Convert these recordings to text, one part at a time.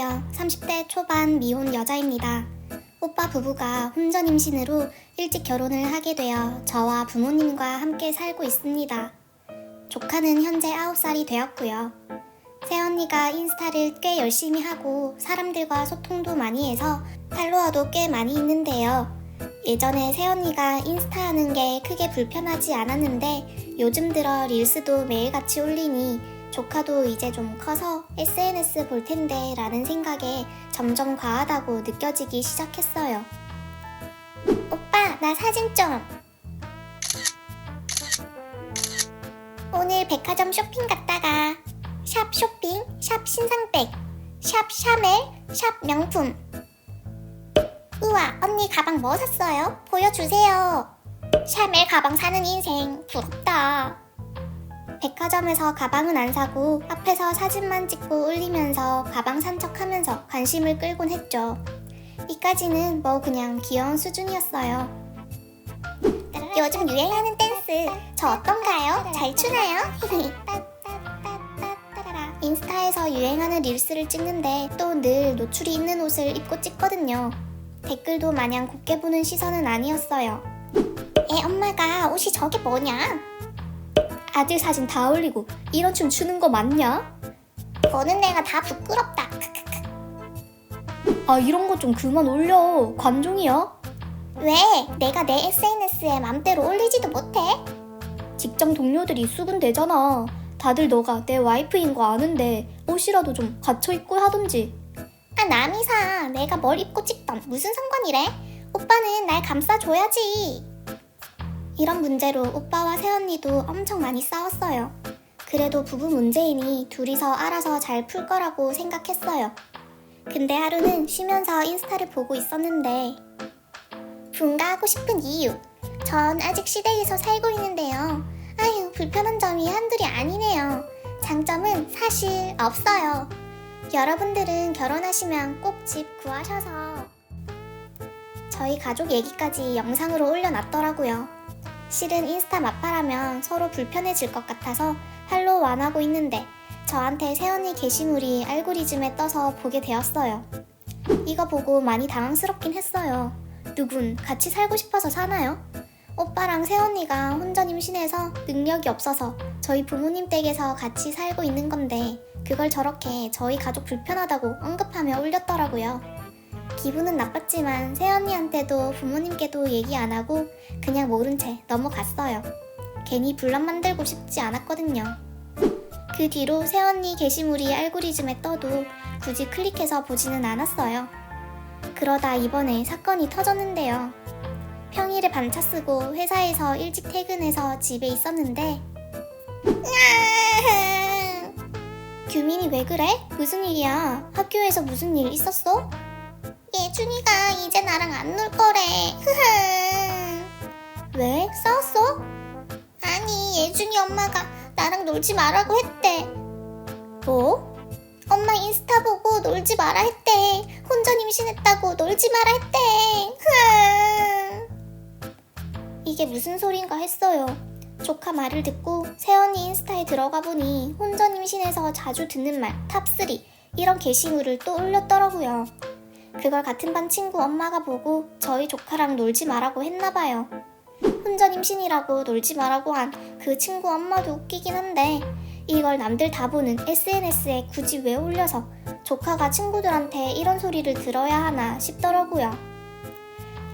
안녕하세요. 30대 초반 미혼 여자입니다. 오빠 부부가 혼전 임신으로 일찍 결혼을 하게 되어 저와 부모님과 함께 살고 있습니다. 조카는 현재 9살이 되었고요. 새언니가 인스타를 꽤 열심히 하고 사람들과 소통도 많이 해서 팔로워도 꽤 많이 있는데요. 예전에 새언니가 인스타 하는 게 크게 불편하지 않았는데 요즘 들어 릴스도 매일같이 올리니 조카도 이제 좀 커서 SNS 볼 텐데 라는 생각에 점점 과하다고 느껴지기 시작했어요. 오빠, 나 사진 좀. 오늘 백화점 쇼핑 갔다가 샵 쇼핑, 샵 신상백, 샵 샤멜, 샵 명품. 우와, 언니 가방 뭐 샀어요? 보여주세요. 샤멜 가방 사는 인생 부럽다. 백화점에서 가방은 안 사고 앞에서 사진만 찍고 올리면서 가방 산척하면서 관심을 끌곤 했죠. 이까지는 뭐 그냥 귀여운 수준이었어요. 요즘 유행하는 댄스 저 어떤가요? 잘 추나요? 인스타에서 유행하는 릴스를 찍는데 또 늘 노출이 있는 옷을 입고 찍거든요. 댓글도 마냥 곱게 보는 시선은 아니었어요. 애 엄마가 옷이 저게 뭐냐? 아들 사진 다 올리고 이런 춤 추는 거 맞냐? 보는 내가 다 부끄럽다. 아 이런 거 좀 그만 올려. 관종이야? 왜? 내가 내 SNS에 맘대로 올리지도 못해? 직장 동료들이 수군대잖아. 다들 너가 내 와이프인 거 아는데 옷이라도 좀 갖춰 입고 하던지. 아 남이사 내가 뭘 입고 찍던 무슨 상관이래? 오빠는 날 감싸줘야지. 이런 문제로 오빠와 새언니도 엄청 많이 싸웠어요. 그래도 부부 문제이니 둘이서 알아서 잘 풀 거라고 생각했어요. 근데 하루는 쉬면서 인스타를 보고 있었는데 분가하고 싶은 이유. 전 아직 시댁에서 살고 있는데요. 아유, 불편한 점이 한둘이 아니네요. 장점은 사실 없어요. 여러분들은 결혼하시면 꼭 집 구하셔서 저희 가족 얘기까지 영상으로 올려놨더라고요. 실은 인스타 마팔하면 서로 불편해질 것 같아서 팔로우 안 하고 있는데 저한테 새언니 게시물이 알고리즘에 떠서 보게 되었어요. 이거 보고 많이 당황스럽긴 했어요. 누군 같이 살고 싶어서 사나요? 오빠랑 새언니가 혼전 임신해서 능력이 없어서 저희 부모님 댁에서 같이 살고 있는 건데 그걸 저렇게 저희 가족 불편하다고 언급하며 올렸더라고요. 기분은 나빴지만 새언니한테도 부모님께도 얘기 안 하고 그냥 모른 채 넘어갔어요. 괜히 분란 만들고 싶지 않았거든요. 그 뒤로 새언니 게시물이 알고리즘에 떠도 굳이 클릭해서 보지는 않았어요. 그러다 이번에 사건이 터졌는데요. 평일에 반차 쓰고 회사에서 일찍 퇴근해서 집에 있었는데 규민이 왜 그래? 무슨 일이야? 학교에서 무슨 일 있었어? 예준이가 이제 나랑 안 놀 거래. 왜? 싸웠어? 아니, 예준이 엄마가 나랑 놀지 말라고 했대. 뭐? 엄마 인스타 보고 놀지 마라 했대. 혼전 임신했다고 놀지 마라 했대. 이게 무슨 소린가 했어요. 조카 말을 듣고 새언니 인스타에 들어가 보니 혼전 임신해서 자주 듣는 말 탑3 이런 게시물을 또 올렸더라고요. 그걸 같은 반 친구 엄마가 보고 저희 조카랑 놀지 말라고 했나봐요. 혼전 임신이라고 놀지 말라고 한 그 친구 엄마도 웃기긴 한데 이걸 남들 다 보는 SNS에 굳이 왜 올려서 조카가 친구들한테 이런 소리를 들어야 하나 싶더라고요.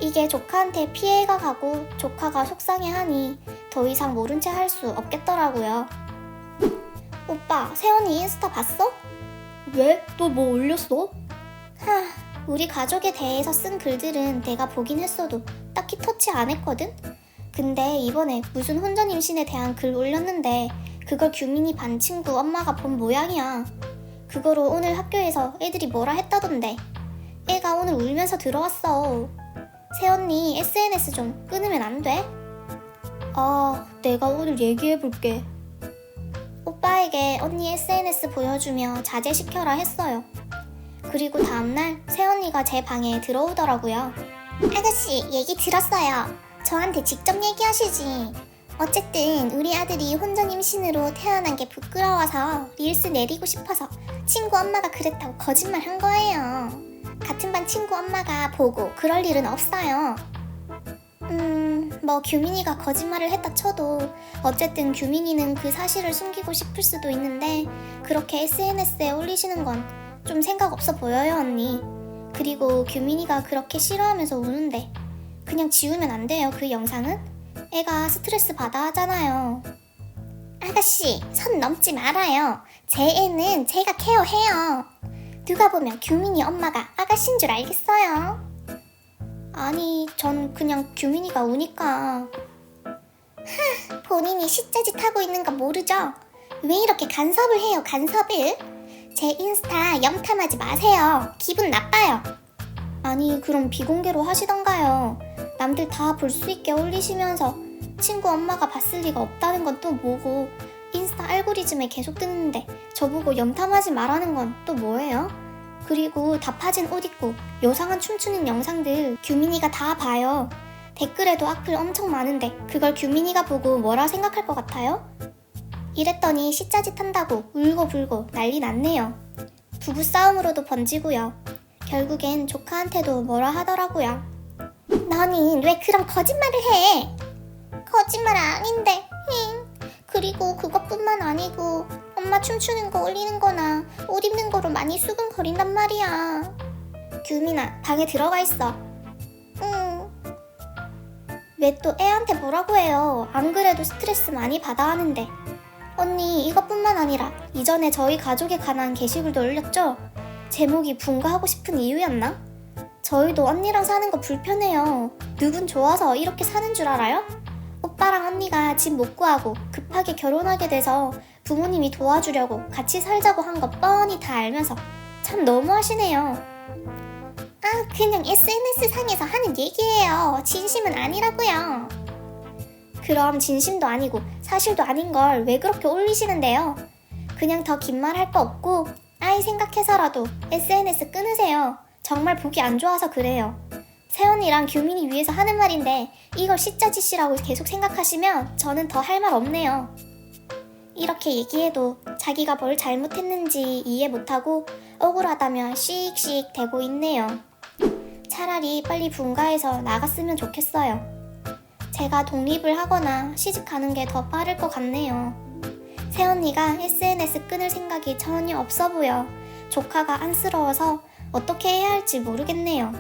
이게 조카한테 피해가 가고 조카가 속상해하니 더 이상 모른 채 할 수 없겠더라고요. 오빠, 세연이 인스타 봤어? 왜? 또 뭐 올렸어? 하, 우리 가족에 대해서 쓴 글들은 내가 보긴 했어도 딱히 터치 안 했거든? 근데 이번에 무슨 혼전 임신에 대한 글 올렸는데 그걸 규민이 반 친구 엄마가 본 모양이야. 그거로 오늘 학교에서 애들이 뭐라 했다던데. 애가 오늘 울면서 들어왔어. 새언니 SNS 좀 끊으면 안 돼? 아, 내가 오늘 얘기해볼게. 오빠에게 언니 SNS 보여주며 자제시켜라 했어요. 그리고 다음날 새언니가 제 방에 들어오더라고요. 아가씨, 얘기 들었어요. 저한테 직접 얘기하시지. 어쨌든 우리 아들이 혼전 임신으로 태어난 게 부끄러워서 릴스 내리고 싶어서 친구 엄마가 그랬다고 거짓말 한 거예요. 같은 반 친구 엄마가 보고 그럴 일은 없어요. 음, 뭐 규민이가 거짓말을 했다 쳐도 어쨌든 규민이는 그 사실을 숨기고 싶을 수도 있는데 그렇게 SNS에 올리시는 건 좀 생각 없어 보여요, 언니. 그리고 규민이가 그렇게 싫어하면서 우는데 그냥 지우면 안 돼요, 그 영상은? 애가 스트레스 받아 하잖아요. 아가씨, 선 넘지 말아요. 제 애는 제가 케어해요. 누가 보면 규민이 엄마가 아가씨인 줄 알겠어요. 아니, 전 그냥 규민이가 우니까. 하, 본인이 시짜짓 하고 있는 거 모르죠? 왜 이렇게 간섭을 해요, 간섭을? 제 인스타 염탐하지 마세요. 기분 나빠요. 아니, 그럼 비공개로 하시던가요. 남들 다 볼 수 있게 올리시면서 친구 엄마가 봤을 리가 없다는 건 또 뭐고 인스타 알고리즘에 계속 뜨는데 저보고 염탐하지 말라는 건 또 뭐예요? 그리고 다 파진 옷 입고 요상한 춤추는 영상들 규민이가 다 봐요. 댓글에도 악플 엄청 많은데 그걸 규민이가 보고 뭐라 생각할 것 같아요? 이랬더니 시짜짓 한다고 울고불고 난리 났네요. 부부싸움으로도 번지고요. 결국엔 조카한테도 뭐라 하더라고요. 너는 왜 그런 거짓말을 해? 거짓말 아닌데, 힝. 그리고 그것뿐만 아니고 엄마 춤추는 거 올리는 거나 옷 입는 거로 많이 수근거린단 말이야. 규민아, 방에 들어가 있어. 응. 왜 또 애한테 뭐라고 해요? 안 그래도 스트레스 많이 받아 하는데. 언니, 이것뿐만 아니라 이전에 저희 가족에 관한 게시글도 올렸죠? 제목이 분가하고 싶은 이유였나? 저희도 언니랑 사는 거 불편해요. 누군 좋아서 이렇게 사는 줄 알아요? 오빠랑 언니가 집 못 구하고 급하게 결혼하게 돼서 부모님이 도와주려고 같이 살자고 한 거 뻔히 다 알면서 참 너무하시네요. 아, 그냥 SNS 상에서 하는 얘기예요. 진심은 아니라고요. 그럼 진심도 아니고 사실도 아닌 걸 왜 그렇게 올리시는데요? 그냥 더 긴 말 할 거 없고 아이 생각해서라도 SNS 끊으세요. 정말 보기 안 좋아서 그래요. 세연이랑 규민이 위해서 하는 말인데 이걸 시짜짓이라고 계속 생각하시면 저는 더 할 말 없네요. 이렇게 얘기해도 자기가 뭘 잘못했는지 이해 못하고 억울하다며 씩씩 대고 있네요. 차라리 빨리 분가해서 나갔으면 좋겠어요. 제가 독립을 하거나 시집 가는 게 더 빠를 것 같네요. 새언니가 SNS 끊을 생각이 전혀 없어 보여 조카가 안쓰러워서 어떻게 해야 할지 모르겠네요.